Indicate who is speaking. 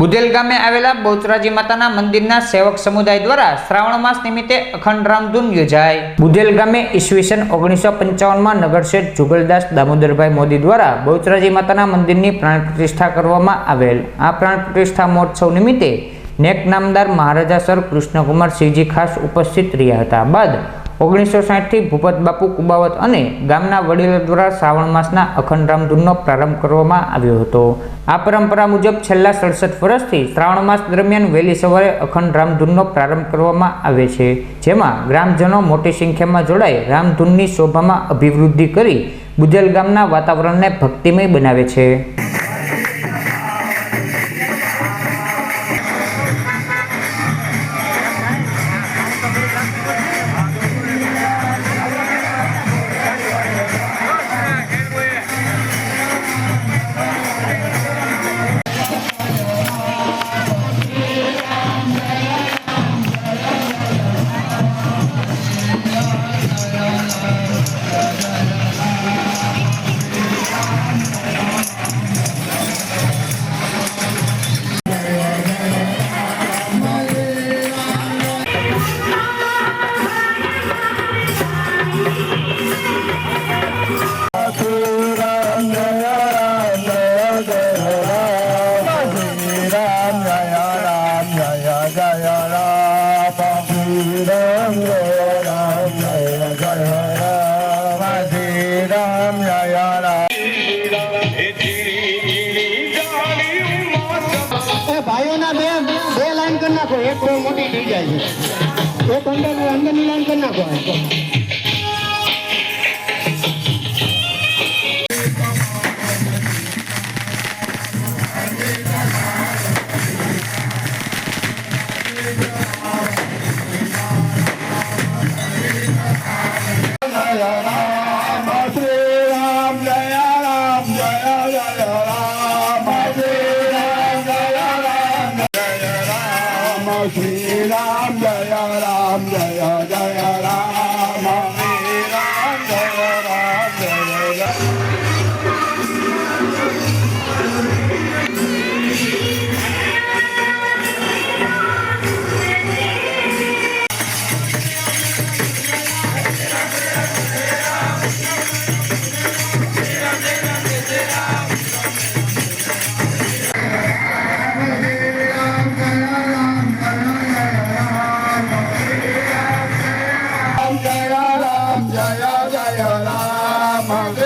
Speaker 1: બુધેલ ગામે આવેલા બહુચરાજી માતાના મંદિરના સેવક સમુદાય દ્વારા શ્રાવણ માસ નિમિત્તે અખંડ રામધૂન યોજાય. બુદેલ ગામે ઈસવીસન ઓગણીસો પંચાવનમાં નગરશેઠ જુગલદાસ દામોદરભાઈ મોદી દ્વારા બહુચરાજી માતાના મંદિરની પ્રાણ પ્રતિષ્ઠા કરવામાં આવેલ. આ પ્રાણ પ્રતિષ્ઠા મહોત્સવ નિમિત્તે નેક નામદાર મહારાજા સર કૃષ્ણકુમાર સિંહજી ખાસ ઉપસ્થિત રહ્યા હતા. બાદ ઓગણીસો સાઠથી ભૂપત બાપુ કુબાવત અને ગામના વડીલો દ્વારા શ્રાવણ માસના અખંડ રામધૂનનો પ્રારંભ કરવામાં આવ્યો હતો. આ પરંપરા મુજબ છેલ્લા સડસઠ વર્ષથી શ્રાવણ માસ દરમિયાન વહેલી સવારે અખંડ રામધૂનનો પ્રારંભ કરવામાં આવે છે, જેમાં ગ્રામજનો મોટી સંખ્યામાં જોડાઈ રામધૂનની શોભામાં અભિવૃદ્ધિ કરી બુજલ ગામના વાતાવરણને ભક્તિમય બનાવે છે.
Speaker 2: રામ જય રામ જય જય
Speaker 3: બે બે લાઈન કરી નાખો. એક બહુ મોટી થઈ જાય છે. એક અંદર અંદરની લાઈન નાખો.
Speaker 2: રામ જય રામ શ્રી રામ જય રામ જય જય Jaya Rama